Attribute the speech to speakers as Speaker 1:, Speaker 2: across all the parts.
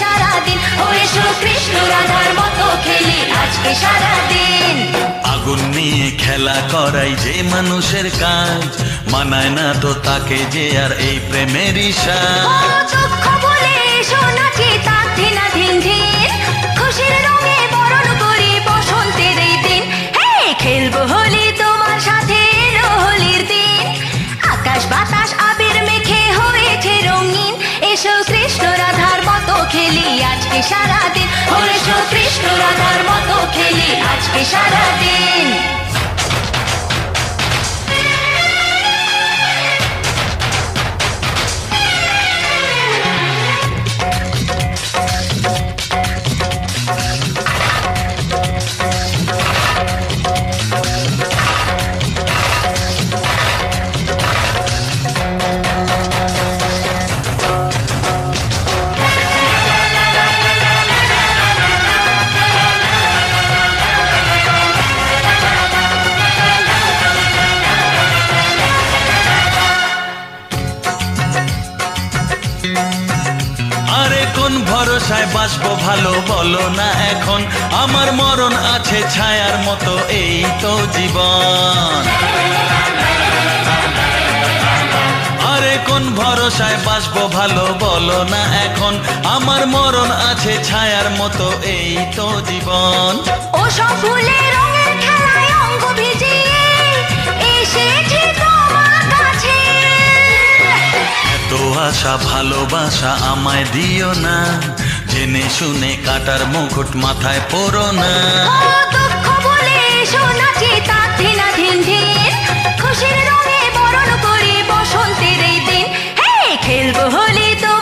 Speaker 1: সারাদিন। এসো কৃষ্ণ রাধার মতো খেলি আজকে সারাদিন।
Speaker 2: আগুন নিয়ে খেলা করাই যে মানুষের কাজ মানায় না তো তাকে যে আর এই প্রেমেরই
Speaker 1: ও দুঃখ বলে এসো নাচি তাক ধিন খুশির রঙে বরণ করি বসন্তের এই দিন। হে খেলব হোলি কৃষ্ণ রাধার মতো খেলি আজকে সারাদিন।
Speaker 2: কোন ভরসায় বাঁচবো ভালো বলো না এখন। আমার মরণ আছে ছায়ার মতো, এই তো জীবন। আরে কোন ভরসায় বাঁচবো ভালো বলো না এখন। আমার মরণ আছে ছায়ার মতো, এই তো জীবন।
Speaker 1: ও সব ফুলে
Speaker 2: এত আশা, ভালোবাসা আমায় দিও না। জেনে শুনে কাটার মুকুট মাথায় পড়ো না।
Speaker 1: খুশির রঙে বরণ করে বসন্তের এই দিন। খেলব হোলি তোমার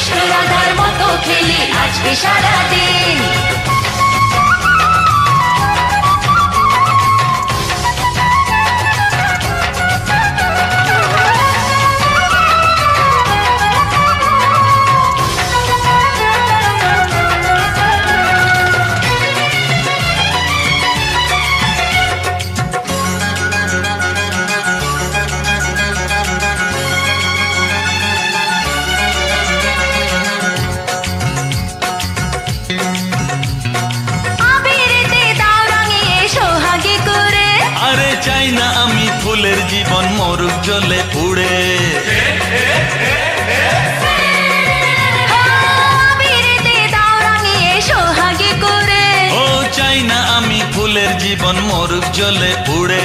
Speaker 1: কৃষ্ণ রাধার মতো খেলি আজকে সারাদিন
Speaker 2: আমি জীবন মরুক জলে পুড়ে। চাই না আমি ফুলের জীবন মরুক জলে পুড়ে।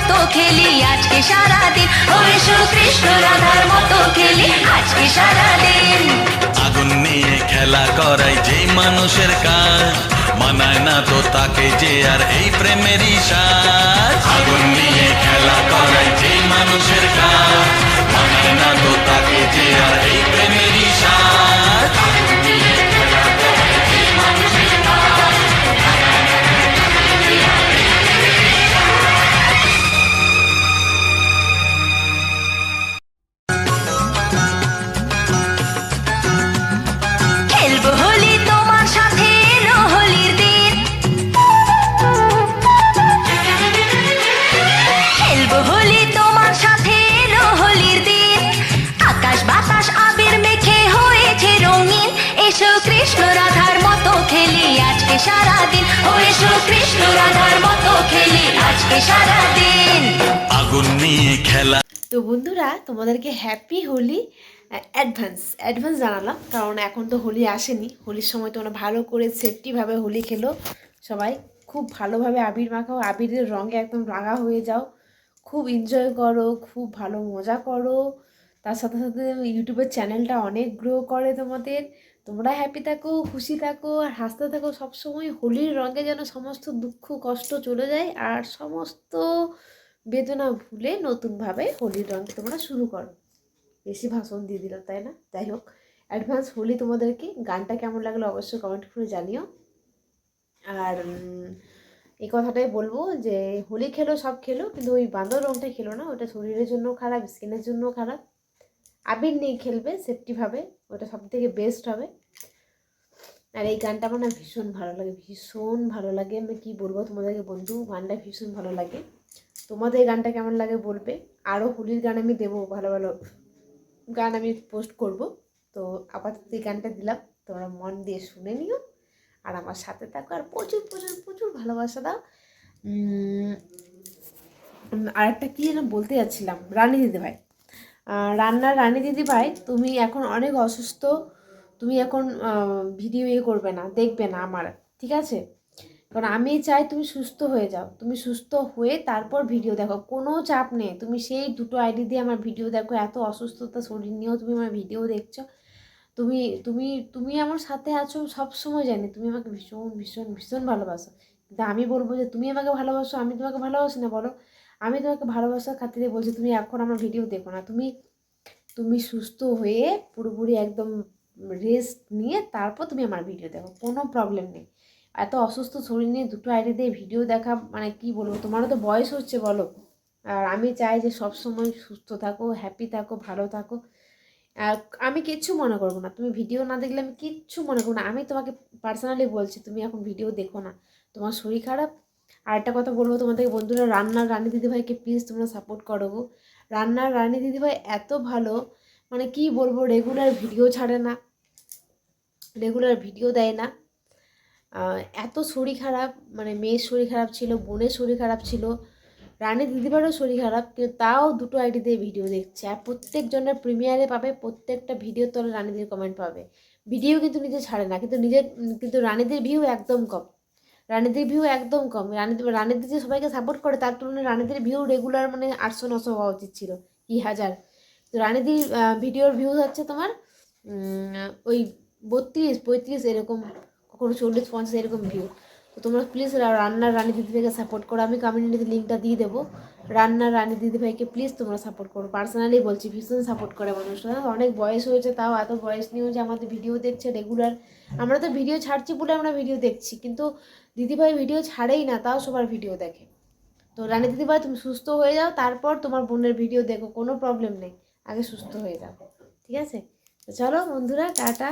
Speaker 1: মতো খেলি, আজকে সারাদিন। এসো কৃষ্ণ রাধার মতো খেলি, আজকে সারাদিন।
Speaker 2: আগুন নিয়ে খেলা করাই যে মানুষের কাজ, মানায় না তো তাকে যে আর এই প্রেমেরই সাজ।
Speaker 1: সারাদিন। এসো কৃষ্ণ রাধার মতো খেলি আজকে সারাদিন।
Speaker 2: আগুন নিয়ে খেলা।
Speaker 3: তো বন্ধুরা তোমাদেরকে হ্যাপি হোলি অ্যাডভান্স অ্যাডভান্স জানালাম। কারণ এখন তো হোলি আসেনি। হোলির সময় তোমরা ভালো করে সেফটিভাবে হোলি খেলো। সবাই খুব ভালোভাবে আবির মাখাও। আবিরের রঙে একদম রাঙা হয়ে যাও। খুব এনজয় করো খুব ভালো মজা করো। তার সাথে সাথে ইউটিউবের চ্যানেলটা অনেক গ্রো করে তোমাদের। তোমরা হ্যাপি থাকো, খুশি থাকো আর হাসতে থাকো। সবসময় হোলির রঙে যেন সমস্ত দুঃখ, কষ্ট চলে যায় আর সমস্ত বেদনা ভুলে নতুনভাবে হোলির রঙ তোমরা শুরু করো। বেশি ভাষণ দিয়ে দিলাম, তাই না? যাই হোক অ্যাডভান্স হোলি তোমাদেরকে গানটা কেমন লাগল অবশ্যই কমেন্ট করে জানিও। আর এই কথাটাই বলব যে হোলি খেলো, সব খেলো, কিন্তু ওই বাঁদর রঙটা খেলো না। ওটা শরীরের জন্য খারাপ স্কিনের জন্য খারাপ। আবির নিয়ে খেলবে সেফটিভাবে ওটা সব থেকে বেস্ট হবে। আর এই গানটা আমার না ভীষণ ভালো লাগে, ভীষণ ভালো লাগে। আমি কী বলব তোমাদেরকে বন্ধু? গানটা ভীষণ ভালো লাগে। তোমাদের গানটা কেমন লাগে বলবে? আরও হোলির গান আমি দেবো, ভালো ভালো গান আমি পোস্ট করব। তো আপাতত এই গানটা দিলাম। তোমরা মন দিয়ে শুনে নিও। আর আমার সাথে থাকো আর প্রচুর প্রচুর প্রচুর ভালোবাসা দাও। আর একটা কী যেন বলতে যাচ্ছিলাম? রানী দিদিভাই। রান্নার রানী দিদি ভাই, তুমি এখন অনেক অসুস্থ, তুমি এখন ভিডিও ইয়ে করবে না, দেখবে না আমার, ঠিক আছে? কারণ আমি চাই তুমি সুস্থ হয়ে যাও। তুমি সুস্থ হয়ে তারপর ভিডিও দেখো, কোনো চাপ নেই। তুমি সেই দুটো আইডি দিয়ে আমার ভিডিও দেখো, এত অসুস্থতা, শরীর নিয়েও তুমি আমার ভিডিও দেখছ। তুমি তুমি তুমি আমার সাথে আছো সব সময় জানি, তুমি আমাকে ভীষণ ভীষণ ভীষণ ভালোবাসো। কিন্তু আমি বলব যে, তুমি আমাকে ভালোবাসো, আমি তোমাকে ভালোবাসি না, বলো। আমি তোমাকে ভালোবাসার খাতিরে বলছি, তুমি এখন আমার ভিডিও দেখো না। তুমি তুমি সুস্থ হয়ে পুরোপুরি একদম রেস্ট নিয়ে তারপর তুমি আমার ভিডিও দেখো, কোনো প্রবলেম নেই। এত অসুস্থ শরীর নিয়ে দুটো আইডি দিয়ে ভিডিও দেখা মানে কি বলব, তোমারও তো বয়স হচ্ছে বলো। আর আমি চাই যে সব সময় সুস্থ থাকো হ্যাপি থাকো, ভালো থাকো। আর আমি কিচ্ছু মনে করব না। তুমি ভিডিও না দেখলে আমি কিচ্ছু মনে করব না। আমি তোমাকে পার্সোনালি বলছি, তুমি এখন ভিডিও দেখো না। তোমার শরীর খারাপ আর একটা কথা বলব তোমাদেরকে বন্ধুরা, রান্নার রানী দিদিভাইকে প্লিজ তোমরা সাপোর্ট করো গো। রান্নার রানী দিদিভাই এত ভালো মানে কি বলব রেগুলার ভিডিও ছাড়ে না রেগুলার ভিডিও দেয় না। এত শরীর খারাপ মানে মেয়ের শরীর খারাপ ছিল, বোনের শরীর খারাপ ছিল, রানী দিদিবারও শরীর খারাপ, কিন্তু তাও দুটো আইডি দিয়ে ভিডিও দেখছে। আর প্রত্যেকজনের প্রিমিয়ারে পাবে, প্রত্যেকটা ভিডিও তলে রানীদের কমেন্ট পাবে। ভিডিও কিন্তু নিজে ছাড়ে না, কিন্তু নিজের, কিন্তু রানীদের ভিউ একদম কম। রানীদের ভিউ একদম কম। রানীদের রানীদের যে সবাইকে সাপোর্ট করে, তার তুলনায় রানীদের ভিউ রেগুলার মানে আটশো, নশো হওয়া উচিত ছিল। কি হাজার? তো রানীদের ভিডিওর ভিউ হচ্ছে তোমার ওই বত্রিশ, পঁয়ত্রিশ এরকম, কখনো চল্লিশ, পঞ্চাশ এরকম ভিউ তো তোমরা প্লিজ রান্নার রানী দিদিভাইকে সাপোর্ট করো। আমি কমিউনিটিতে লিঙ্কটা দিয়ে দেবো। রান্নার রানী দিদিভাইকে প্লিজ তোমরা সাপোর্ট করো। পার্সোনালি বলছি, ভীষণ সাপোর্ট করে মানুষরা। অনেক বয়স হয়েছে, তাও এত বয়স নিয়েও যে আমাদের ভিডিও দেখছে রেগুলার আমরা তো ভিডিও ছাড়ছি বলে আমরা ভিডিও দেখছি, কিন্তু দিদিভাই ভিডিও ছাড়েই না, তাও সবার ভিডিও দেখে। তো রানী দিদিভাই, তুমি সুস্থ হয়ে যাও, তারপর তোমার বোনের ভিডিও দেখো, কোনো প্রবলেম নেই। আগে সুস্থ হয়ে যাও। ঠিক আছে? চলো বন্ধুরা, টাটা।